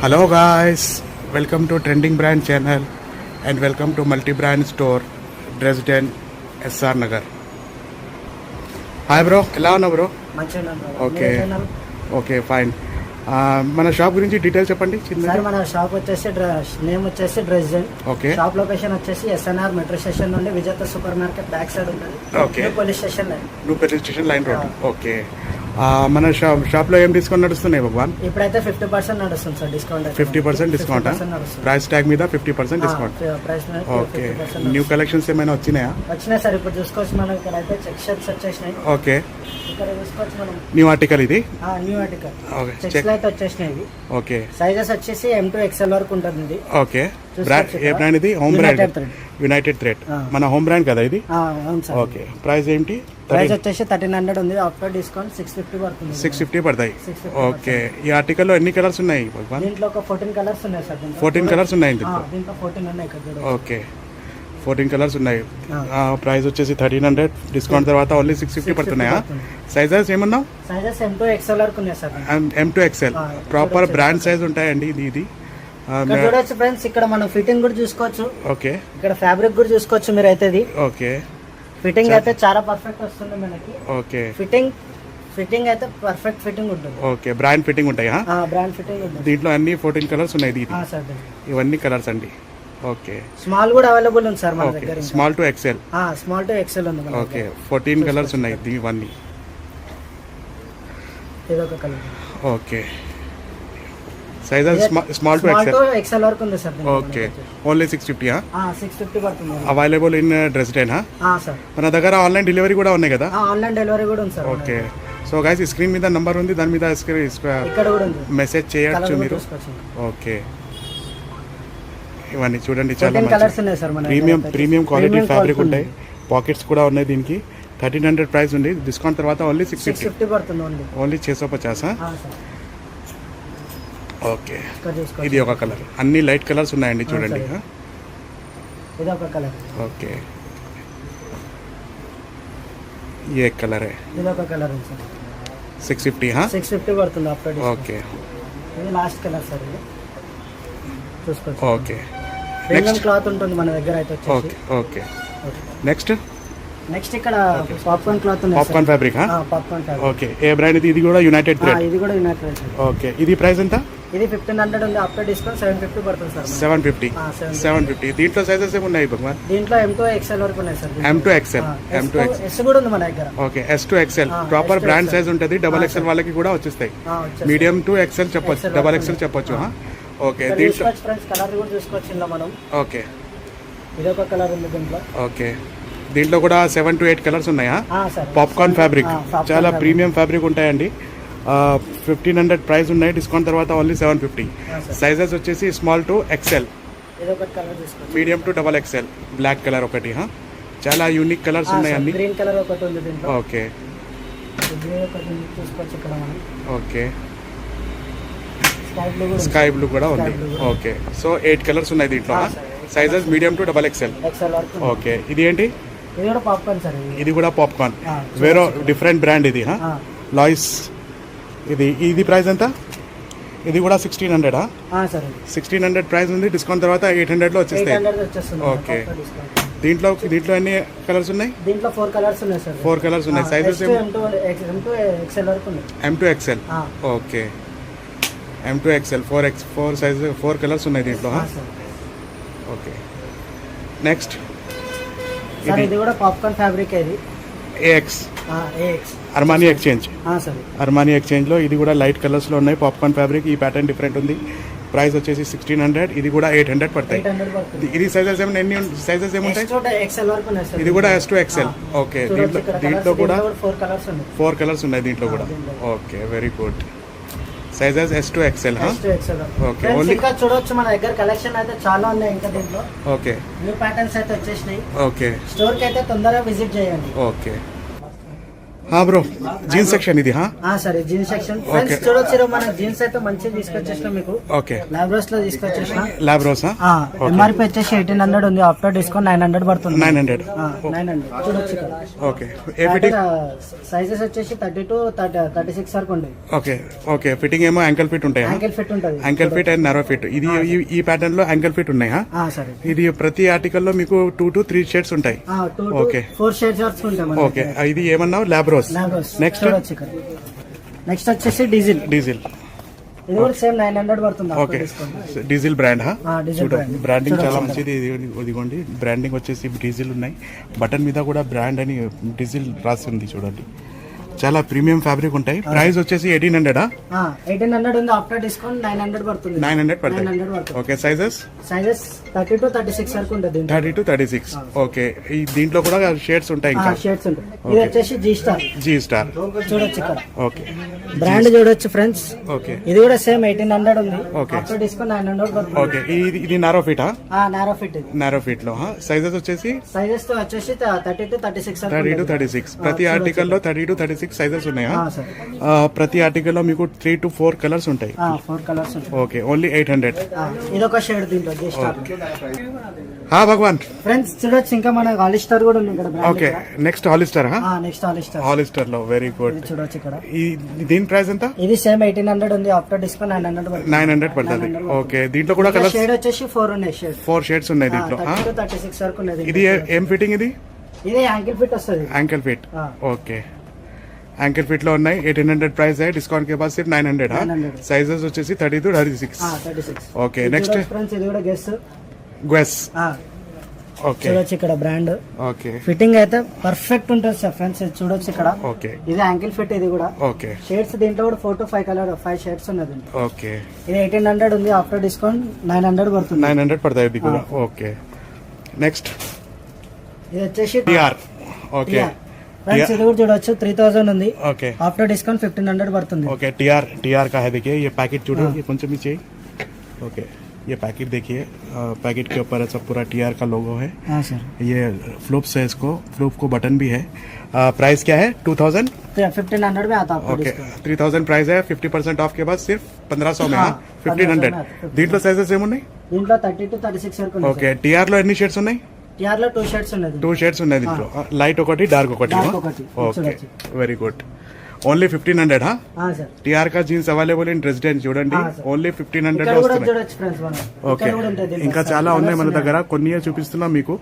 Hello guys, welcome to Trending Brand channel and welcome to multi-brand store Dresden SR Nagar. Hi bro ఎలా ఉన్నావు bro okay okay fine మన shop గురించి details చెప్పండి చిన్న మన shop వచ్చేసి నేమ్ వచ్చేసి డ్రెస్జన్ ఓకే షాప్ లొకేషన్ వచ్చేసి ఎస్ఎన్ఆర్ మెట్రో స్టేషన్ నుండి Vijetha super market back side ఉంటుంది. New police station line petrol station line road okay మన షాప్ షాప్లో ఏం డిస్కౌంట్ నడుస్తున్నాయి భగవాన్? ఇప్పుడైతే ఫిఫ్టీ పర్సెంట్ నడుస్తుంది sir discount fifty percent discount? Price tag మీద fifty percent discount. Okay. New collections ఏమైనా వచ్చినాయా? వచ్చినాయి సార్. ఇప్పుడు చూసుకోవచ్చు మనం ఇక్కడ అయితే చెక్ షర్ట్స్ వచ్చేసినాయి. ఓకే. న్యూ ఆర్టికల్ ఇది? New article. చెక్స్ అయితే వచ్చేసినాయి ఓకే. సైజెస్ వచ్చేసి ఎం టు ఎక్స్ఎల్ వరకు ఉంటుంది ఓకే. ఏ. బ్రాండ్ ఇది? Home brand. United Thread. మన హోమ్ బ్రాండ్ కదా ఇది? ఓకే ప్రైస్ ఏంటి? ప్రైస్ వచ్చేసి థర్టీన్ హండ్రెడ్ ఉంది. ఆఫ్టర్ డిస్కౌంట్ సిక్స్ ఫిఫ్టీ పడుతుంది. సిక్స్ ఫిఫ్టీ పడతాయి. 650 ఓకే ఈ ఆర్టికల్లో ఎన్ని కలర్స్ ఉన్నాయి? దీంట్లో ఒక ఫోర్టీన్ కలర్స్ ఉన్నాయి సార్ ఫోర్టీన్ కలర్స్ ఉన్నాయి దీంట్లో? ఫోర్టీన్ ఉన్నాయి ఓకే ఫోర్టీన్ కలర్స్ ఉన్నాయి. ప్రైస్ వచ్చేసి థర్టీన్ హండ్రెడ్ డిస్కౌంట్ తర్వాత ఓన్లీ సిక్స్ ఫిఫ్టీ పడుతున్నాయా? సైజెస్ ఏమన్నావు? సైజెస్ ఎం టూ ఎక్స్ఎల్ వరకు ఉన్నాయి sir. M to XL proper. Brand size ఉంటాయండి ఇది ఇది? చూడొచ్చు ఫ్రెండ్స్ ఇక్కడ మనం ఫిట్టింగ్ కూడా చూసుకోవచ్చు. ఓకే. ఇక్కడ ఫ్యాబ్రిక్ కూడా చూసుకోవచ్చు మీరు అయితే ఇది. ఓకే. ఫిట్టింగ్ అయితే చాలా పర్ఫెక్ట్ వస్తుంది మనకి. ఓకే. ఫిట్టింగ్ ఫిట్టింగ్ అయితే పర్ఫెక్ట్ ఫిట్టింగ్ ఉంటుంది. ఓకే. బ్రాండ్ ఫిట్టింగ్ ఉంటాయా? బ్రాండ్ ఫిట్టింగ్ ఉంటుంది. దీంట్లో అన్ని ఫోర్టీన్ కలర్స్ ఉన్నాయి ఇవన్నీ కలర్స్ అండి. ఓకే. స్మాల్ కూడా అవైలబుల్ ఉంది సార్ మన దగ్గర small to XL small to XL ఉంది ఓకే. ఫోర్టీన్ కలర్స్ ఉన్నాయి ఇవన్నీ. ఇది ఒక colour. Okay. Sizes small to XL XL వరకు ఉంది సార్ ఓకే ఓన్లీ సిక్స్ ఫిఫ్టీయా సిక్స్ ఫిఫ్టీ పడుతుంది. అవైలబుల్ ఇన్ డ్రెస్డేనా ఆ, సార్ మన దగ్గర ఆన్లైన్ డెలివరీ కూడా ఉన్నాయి కదా? ఆన్లైన్ డెలివరీ కూడా ఉంది sir okay so guys screen మీద నంబర్ ఉంది దాని మీద దగ్గర. ఇక్కడ కూడా ఉంది. మెసేజ్ చేయొచ్చు మీరు. ఓకే ఇవన్నీ చూడండి చాలా ఫోర్టీన్ కలర్స్ మంచి ఉన్నాయి సార్ మన ప్రీమియం. ప్రీమియం క్వాలిటీ ఫ్యాబ్రిక్ ఉంటాయి. పాకెట్స్ కూడా ఉన్నాయి దీనికి. థర్టీన్ హండ్రెడ్ ప్రైస్ ఉంది. డిస్కౌంట్ తర్వాత ఓన్లీ సిక్స్ ఫిఫ్టీ ఓన్లీ చేసో పచాసా ఓకే. ఇది ఒక కలర్. అన్ని లైట్ కలర్స్ ఉన్నాయండి చూడండి. ఇది ఒక కలర్. ఓకే. ఏ కలరే? ఇది ఒక colour six fifty six fifty పడుతుంది అప్డేట్ ఓకే. ఇది లాస్ట్ కలర్ సార్ ఇది. ఓకే. నెక్స్ట్ క్లాత్ ఉంటుంది మన దగ్గర అయితే ఓకే ఓకే. నెక్స్ట్ నెక్స్ట్ ఇక్కడ పాప్కార్న్ క్లాత్ ఉంది popcorn fabric? Popcorn fabric. Okay. ఏ బ్రాండ్ ఇది? ఇది కూడా యునైటెడ్ థ్రెడ్ ఇది కూడా యునైటెడ్ ఓకే. ఇది ప్రైస్ ఎంత? ఇది ఫిఫ్టీన్ హండ్రెడ్ ఉంది. ఆఫ్టర్ డిస్కౌంట్ సెవెన్ ఫిఫ్టీ పడుతుంది సార్. Seven fifty. ఆ, 750. Seven fifty. దీంట్లో సైజెస్ ఏమి ఉన్నాయి భగవాన్? దీంట్లో ఎం టూ ఎక్స్ఎల్ వరకు ఉన్నాయి sir. M to XL M to X S కూడా ఉంది మన దగ్గర. Okay. S to XL proper brand. Size ఉంటుంది. Double XL. వాళ్ళకి కూడా వచ్చేస్తాయి. మీడియం టు ఎక్స్ఎల్ చెప్పొచ్చు. Double XL. చెప్పొచ్చు ఆ. ఓకే. దీంట్లో కలర్ కూడా చూసుకోవచ్చు మనం. ఓకే. ఇది ఒక కలర్ ఉంది దీంట్లో. ఓకే. దీంట్లో కూడా సెవెన్ టు ఎయిట్ కలర్స్ ఉన్నాయా? Popcorn fabric. చాలా. ప్రీమియం ఫ్యాబ్రిక్ ఉంటాయండి. ఫిఫ్టీన్ హండ్రెడ్ ప్రైస్ ఉన్నాయి. డిస్కౌంట్ తర్వాత ఓన్లీ సెవెన్ ఫిఫ్టీ. సైజెస్ వచ్చేసి స్మాల్ టు ఎక్సెల్ చూసుకోవచ్చు medium to double XL black colour ఒకటి? చాలా యూనిక్ కలర్స్ ఉన్నాయి అన్ని గ్రీన్ కలర్ ఒకటి ఉంది దీంట్లో. ఓకే. ఓకే. స్కై బ్లూ కూడా ఉంది. ఓకే. సో ఎయిట్ కలర్స్ ఉన్నాయి దీంట్లో. Sizes medium to double XL XL. Okay. ఇది ఏంటి? ఇది కూడా పాప్కార్న్ సార్ ఇది. ఇది కూడా పాప్కార్న్ ఆ, వేరే డిఫరెంట్ బ్రాండ్ ఇది లాయిస్ ఇది ఇది ప్రైస్ ఎంత? ఇది కూడా సిక్స్టీన్ హండ్రెడా సార్ సిక్స్టీన్ హండ్రెడ్ ప్రైస్ ఉంది డిస్కౌంట్ తర్వాత ఎయిట్ హండ్రెడ్లో వచ్చేస్తాయి. ఓకే. దీంట్లో దీంట్లో ఎన్ని కలర్స్ ఉన్నాయి? దీంట్లో ఫోర్ కలర్స్ ఉన్నాయి సార్. ఫోర్ కలర్స్ ఉన్నాయి. Sizes M to XL okay M to XL four X four size four colours ఉన్నాయి దీంట్లో ఓకే నెక్స్ట్ సార్ ఇది ఇది కూడా పాప్కార్న్ ఫ్యాబ్రిక్ ఇది. AX AX Armani Exchange. Armani ఎక్స్చేంజ్లో ఇది కూడా లైట్ కలర్స్లో ఉన్నాయి. పాప్కార్న్ ఫ్యాబ్రిక్ ఈ ప్యాటర్న్ డిఫరెంట్ ఉంది. ప్రైస్ వచ్చేసి సిక్స్టీన్ హండ్రెడ్ ఇది కూడా ఎయిట్ హండ్రెడ్ పడతాయి. ఇది- సైజెస్ ఏమైనా ఎన్ని సైజెస్ ఏముంటాయి? ఎక్స్ఎల్ ఇది కూడా ఎస్ టు ఎక్సెల్ ఓకే దీంట్లో దీంట్లో కూడా ఫోర్ కలర్స్ ఉన్నాయి. దీంట్లో కూడా. Okay very good sizes S to XL only- ఇంకా చూడొచ్చు మన దగ్గర కలెక్షన్ అయితే చాలా ఉన్నాయి ఇంకా దీంట్లో. ఓకే న్యూ ప్యాటర్న్స్ అయితే వచ్చేసినాయి. ఓకే స్టోర్కి అయితే తొందరగా విజిట్ చేయండి. ఓకే హా బ్రో జీన్స్ సెక్షన్ ఇది సార్ జీన్స్ సెక్షన్ ఫ్రెండ్స్ చూడొచ్చు మన జీన్స్ అయితే మంచిగా తీసుకొచ్చేసినా మీకు. ఓకే లాబ్రోస్లో తీసుకొచ్చేసిన. లాబ్రోస్ ఎంఆర్పి వచ్చేసి ఎయిటీన్ హండ్రెడ్ ఉంది. ఆఫ్టర్ డిస్కౌంట్ నైన్ హండ్రెడ్ పడుతుంది. నైన్ హండ్రెడ్ నైన్ చూడొచ్చు ఓకే సైజెస్ uh, వచ్చేసి థర్టీ టు థర్టీ సిక్స్ వరకు ఉంది ఓకే ఓకే ఫిట్టింగ్ ఏమో యాంకిల్ ఫిట్ ఉంటాయి? యాంకిల్ ఫిట్ ఉంటుంది. Ankle fit and narrow fit ఇది ఈ ప్యాటర్న్లో యాంకిల్ ఫిట్ ఉన్నాయా సరే. ఇది ప్రతి ఆర్టికల్లో మీకు టూ టు త్రీ షేడ్స్ ఉంటాయి. ఓకే ఫోర్ షేడ్స్ ఓకే ఇది ఏమన్నావు? లాబ్రోస్ లాబ్రోస్ నెక్స్ట్ నెక్స్ట్ వచ్చేసి డీజిల్ డీజిల్ ఇది కూడా సేమ్ నైన్ హండ్రెడ్ పడుతుంది ఓకే. Diesel brand. బ్రాండింగ్ చాలా. మంచిది ఇది- ఇదిగోండి. బ్రాండింగ్ వచ్చేసి డీజిల్ ఉన్నాయి. బటన్ మీద కూడా బ్రాండ్ అని డీజిల్ రాసి ఉంది చూడండి. చాలా ప్రీమియం ఫ్యాబ్రిక్ ఉంటాయి. ప్రైస్ వచ్చేసి ఎయిటీన్ హండ్రెడా ఎయిటీన్ హండ్రెడ్ ఉంది. ఆఫ్టర్ డిస్కౌంట్ నైన్ హండ్రెడ్ పడుతుంది. నైన్ హండ్రెడ్ పడుతుంది. Okay sizes sizes thirty to thirty six వరకు ఉంటుంది thirty to thirty six. Okay ఈ దీంట్లో కూడా షేడ్స్ ఉంటాయి ఇంకా? షేడ్స్ ఉంటాయి. ఇది వచ్చేసి జీ స్టార్ జీ స్టార్ చూడొచ్చు ఇక్కడ. ఓకే. బ్రాండ్ చూడొచ్చు ఫ్రెండ్స్ ఓకే. ఇది కూడా సేమ్ ఎయిటీన్ హండ్రెడ్ ఉంది. After discount nine hundred okay ఇది ఇది నారో ఫీటా నారో ఫిట్ నారో ఫీట్లో సైజెస్ వచ్చేసి? సైజెస్తో వచ్చేసి thirty to thirty six thirty to thirty six ప్రతి ఆర్టికల్లో thirty to thirty six sizes ఉన్నాయా? ప్రతి ఆర్టికల్లో మీకు త్రీ టు ఫోర్ కలర్స్ ఉంటాయి. Four colours okay only eight hundred ఇదొక షేడ్ దీంట్లో హా భగవాన్. ఫ్రెండ్స్ చూడొచ్చు ఇంకా మన ఆలిస్టర్ కూడా ఉంది ఇక్కడ okay next Hollister next Hollister Hollister. లో వెరీ గుడ్ చూడొచ్చు ఇక్కడ. ఈ దీని ప్రైస్ ఎంత? ఇది సేమ్ ఎయిటీన్ హండ్రెడ్ ఉంది ఆఫ్టర్ డిస్కౌంట్ నైన్ హండ్రెడ్ పడుతుంది. నైన్ హండ్రెడ్ పడుతుంది. ఓకే దీంట్లో కూడా కలర్స్ షేడ్ వచ్చేసి ఫోర్ ఉన్నాయి షేడ్ ఫోర్ షేడ్స్ ఉన్నాయి దీంట్లో థర్టీ సిక్స్ వరకు ఉన్నది ఇది ఏ- ఫిట్టింగ్ ఇది? ఇది యాంకిల్ ఫిట్ వస్తుంది. Ankle fit. ఓకే యాంకిల్ ఫిట్లో ఉన్నాయి. ఎయిటీన్ హండ్రెడ్ ప్రైస్ డిస్కౌంట్ కే నైన్ హండ్రెడ్ సైజెస్ వచ్చేసి thirty to thirty six okay next Guess okay చూడొచ్చు ఇక్కడ బ్రాండ్ ఓకే ఫిట్టింగ్ అయితే పర్ఫెక్ట్ ఉంటుంది సార్ ఫ్రెండ్స్ ఇది చూడొచ్చు ఇక్కడ. ఓకే ఇది యాంకిల్ ఫిట్ ఇది కూడా. ఓకే షేడ్స్ దీంట్లో కూడా four to five colour five shades ఉన్నది. ఓకే ఇది ఎయిటీన్ హండ్రెడ్ ఉంది. ఆఫ్టర్ డిస్కౌంట్ నైన్ హండ్రెడ్ పడుతుంది. నైన్ హండ్రెడ్ పడుతుంది ఇది కూడా. ఓకే నెక్స్ట్ ఇది వచ్చేసి టిఆర్ ఓకే ఫ్రెండ్స్ ఇది కూడా చూడొచ్చు త్రీ థౌసండ్ ఉంది okay after discount fifteen hundred పడుతుంది ओके टीआर टीआर का है देखिए ये पैकेट जुड़ा ये कौन सा भी चाहिए ओके ये पैकेट देखिए अ, पैकेट के ऊपर ऐसा पूरा टीआर का लोगो है సార్ ये फ्लूप्स है इसको फ्लूप को बटन भी है अ, प्राइस क्या है टू थाउजेंड फिफ्टीन हंड्रेड में आता आपको okay discount. Three thousand price है फिफ्टी परसेंट ऑफ के बाद सिर्फ पंद्रह सौ में हाँ, ఫిఫ్టీన్ 1500 హండ్రెడ్ में आता, దీంట్లో సైజెస్ ఏమున్నాయి దీంట్లో థర్టీ టు థర్టీ సిక్స్ వరకు ఉంది ఓకే టీఆర్ లో ఎన్ని షేడ్స్ ఉన్నాయి టూ ఉన్నది. టూ షేడ్స్ ఉన్నాయి దీంట్లో లైట్ ఒకటి డార్క్ ఒకటి. Okay. Very good only fifteen hundred TR కా జీన్స్ అవైలబుల్ ఇన్ రెసిడెంట్ చూడండి. Only fifteen hundred okay. ఇంకా చాలా ఉన్నాయి మన దగ్గర. కొన్ని చూపిస్తున్నాం మీకు.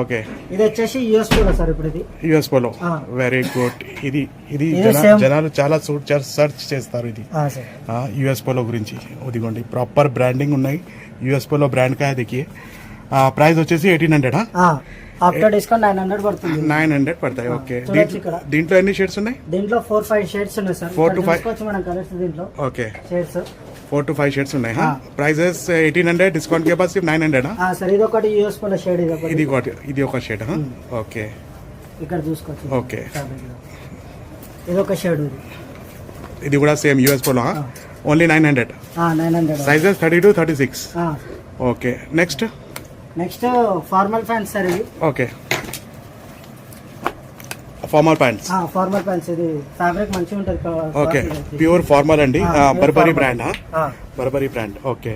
ఓకే ఇది వచ్చేసి యూఎస్ కూడా సార్ ఇప్పుడు ఇది. US polo. వెరీ గుడ్ ఇది ఇది. జనాలు చాలా సర్చ్ చేస్తారు ఇది. యుఎస్ పోలో గురించి. ఇదిగోండి ప్రాపర్ బ్రాండింగ్ ఉన్నాయి. యుఎస్ పోలో బ్రాండ్ కా దికి ప్రైస్ వచ్చేసి eighteen hundred? After discount nine hundred పడుతుంది. నైన్ హండ్రెడ్ పడతాయి ఓకే. దీంట్లో ఎన్ని షేడ్స్ ఉన్నాయి? దీంట్లో ఫోర్ ఫైవ్ షేడ్స్ ఉన్నాయి సార్. చూసుకోవచ్చు మనం కలర్స్ దీంట్లో. Okay. Shades. Four to five shades ఉన్నాయి. ప్రైజెస్ ఎయిటీన్ హండ్రెడ్ డిస్కౌంట్ కే నైన్ హండ్రెడ్? సార్ ఇది ఒకటి షేడ్ ఇది ఒకటి. ఒక షేడ్ ఓకే. ఇక్కడ చూసుకోవచ్చు. ఓకే. ఇది ఒక షేడ్ ఇది. ఇది కూడా same US polo only nine hundred. Nine hundred. Sizes thirty to thirty six. Okay. Next? Next formal pants sir ఇది okay. Formal pants. Formal pants ఇది ఫ్యాబ్రిక్ మంచి ఉంటది ఓకే. ప్యూర్ ఫార్మల్ అండి. Burberry brand? Burberry brand. Okay.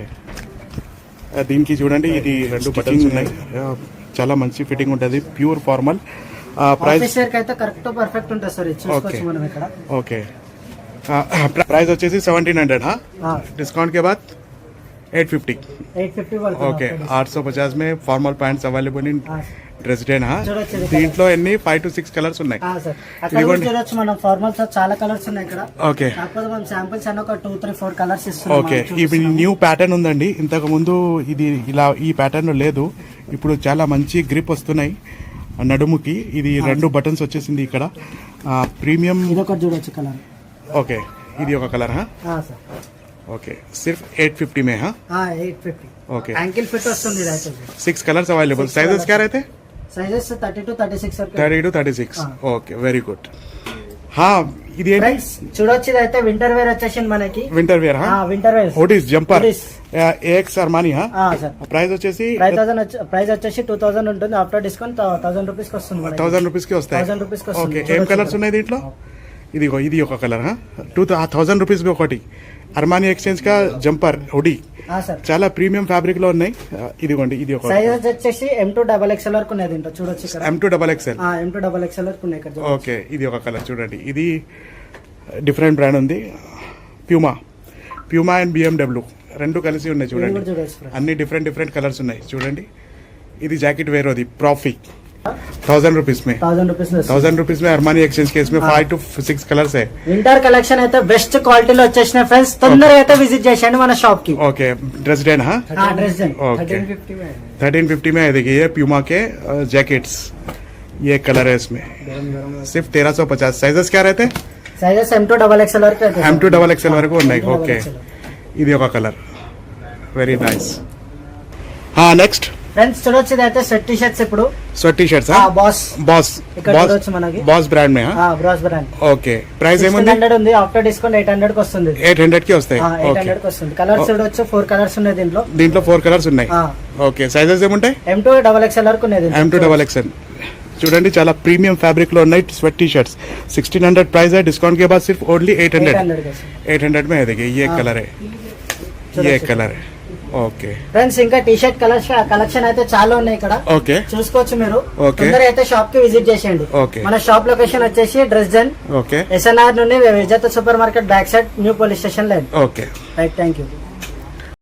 దీనికి చూడండి ఇది రెండు buttons ఉన్నాయి. చాలా మంచి ఫిట్టింగ్ ఉంటుంది. ప్యూర్ ఫార్మల్ ప్రైస్ అయితే కరెక్ట్ పర్ఫెక్ట్ ఉంటుంది సార్ ఓకే. మనం ఇక్కడ. ఓకే. ప్రైస్ వచ్చేసి సెవెంటీన్ హండ్రెడ్ డిస్కౌంట్ కే బాద్ एट फिफ्टी ఓకే ఆరు సో పచాస్ మే ఫార్మల్ ప్యాంట్స్ అవైలబుల్ ఇన్ డ్రెస్డేనా దీంట్లో ఎన్ని? ఫైవ్ టు సిక్స్ కలర్స్ ఉన్నాయి. ఇదిగోండి. చాలా కలర్స్ ఉన్నాయి ఓకే కాకపోతే మనం శాంపిల్స్ అన్న న్యూ ప్యాటర్న్ ఉందండి. ఇంతకు ముందు ఇది ఇలా ఈ ప్యాటర్న్ లేదు. ఇప్పుడు చాలా మంచి గ్రిప్ వస్తున్నాయి. నడుముకి ఇది రెండు బటన్స్ వచ్చేసింది ఇక్కడ. ప్రీమియం ఇది ఒకటి చూడొచ్చు కలర్. ఓకే ఇది ఒక కలర్ సార్. ఓకే. సిర్ఫ్ ఎయిట్ ఫిఫ్టీ మే eight fifty. Okay. Ankle fit వస్తుంది సిక్స్ కలర్స్ అవైలబుల్ సైజెస్ క్యార్ అయితే? Sizes thirty to thirty six thirty to thirty six okay very good ఇది చూడొచ్చు అయితే వింటర్ వేర్ వచ్చేసి మనకి. వింటర్ వేర్ వింటర్ వేర్ ఓటీస్ జంపర్ ఏఎక్స్ అర్మాని ప్రైస్ వచ్చేసి ప్రైస్ వచ్చేసి టూ థౌసండ్ ఉంటుంది. ఆఫ్టర్ డిస్కౌంట్ థౌసండ్ రూపీస్ వస్తుంది థౌసండ్ రూపీస్కి వస్తాయి. థౌసండ్ రూపీస్ ఓకే ఏం కలర్స్ ఉన్నాయి దీంట్లో? ఇదిగో ఇది ఒక కలర్ టూ థౌసండ్ రూపీస్ ఒకటి. అర్మానీ ఎక్స్చేంజ్ కా జంపర్ హుడీ. చాలా ప్రీమియం ఫ్యాబ్రిక్లో ఉన్నాయి ఇదిగోండి ఇది ఒక సైజెస్ వచ్చేసి ఎం టూ డబల్ ఎక్స్ఎల్ వరకు ఉన్నాయి దీంట్లో చూడొచ్చు ఇక్కడ. M to double XL M to double XL వరకు ఉన్నాయి ఇక్కడ. ఓకే ఇది ఒక కలర్ చూడండి. ఇది డిఫరెంట్ బ్రాండ్ ఉంది. ప్యూమా. ప్యూమా అండ్ బిఎండబ్ల్యూ రెండు కలిసి ఉన్నాయి చూడండి. అన్ని డిఫరెంట్ డిఫరెంట్ కలర్స్ ఉన్నాయి. చూడండి. ఇది జాకెట్ వేరోది ప్రాఫీ थाउज़ेंड रुपीज़ में. थाउज़ेंड रुपीज़ में. थाउज़ेंड रुपीज़ में अरमानी एक्सचेंज के इसमें फाइव टू सिक्स कलर्स है. विंटर कलेक्शन है बेस्ट क्वालिटी लच्चे फ्रेंड्स तंदर है विजिटी मैं शॉप की. ओके ड्रेस डेन हाँ dress den okay thirteen fifty में है प्यूमा के जैकेट्स ये कलर है इसमें. सिर्फ़ तेरह सौ पचास. साइजेस क्या रहते हैं? एम टू डबल एक्सएल वर्क एम टू डबल एक्सएल वर्क ओके इधर वेरी नाइस. నెక్స్ట్ ఫ్రెండ్స్ చూడొచ్చు అయితే స్వెట్ టీషర్ట్స్ ఇప్పుడు. Sweat t shirts Boss Boss Boss మనకి. బాస్ బ్రాండ్ మే బాస్ బ్రాండ్ ఓకే ప్రైస్ ఏముంది? హండ్రెడ్ ఉంది. ఆఫ్టర్ డిస్కౌంట్ ఎయిట్ హండ్రెడ్కి వస్తుంది ఎయిట్ హండ్రెడ్కి వస్తాయి. ఎయిట్ హండ్రెడ్కి వస్తుంది. కలర్స్ చూడొచ్చు. ఫోర్ కలర్స్ ఉన్నాయి దీంట్లో. దీంట్లో ఫోర్ కలర్స్ ఉన్నాయి. ఓకే సైజెస్ ఏముంటాయి? ఎం టూ డబల్ ఎక్స్ఎల్ వరకు ఉన్నాయి ఎం టూ డబల్ ఎక్స్ఎల్ చూడండి చాలా ప్రీమియం ఫ్యాబ్రిక్లో ఉన్నాయి sweat T shirts sixteen hundred price discount discount के बाद सिर्फ only eight hundred eight hundred ఏ కలర్ देखिए ये ఓకే. ఫ్రెండ్స్ ఇంకా టీ షర్ట్ కలెక్షన్ కలెక్షన్ అయితే చాలా ఉన్నాయి ఇక్కడ. ఓకే. చూసుకోవచ్చు మీరు. అయితే షాప్కి విజిట్ చేసేయండి. మన షాప్ లొకేషన్ వచ్చేసి డ్రెస్ జన్ ఓకే ఎస్ఎన్ఆర్ నుండి Vijetha super market back side new police station line okay. Right thank you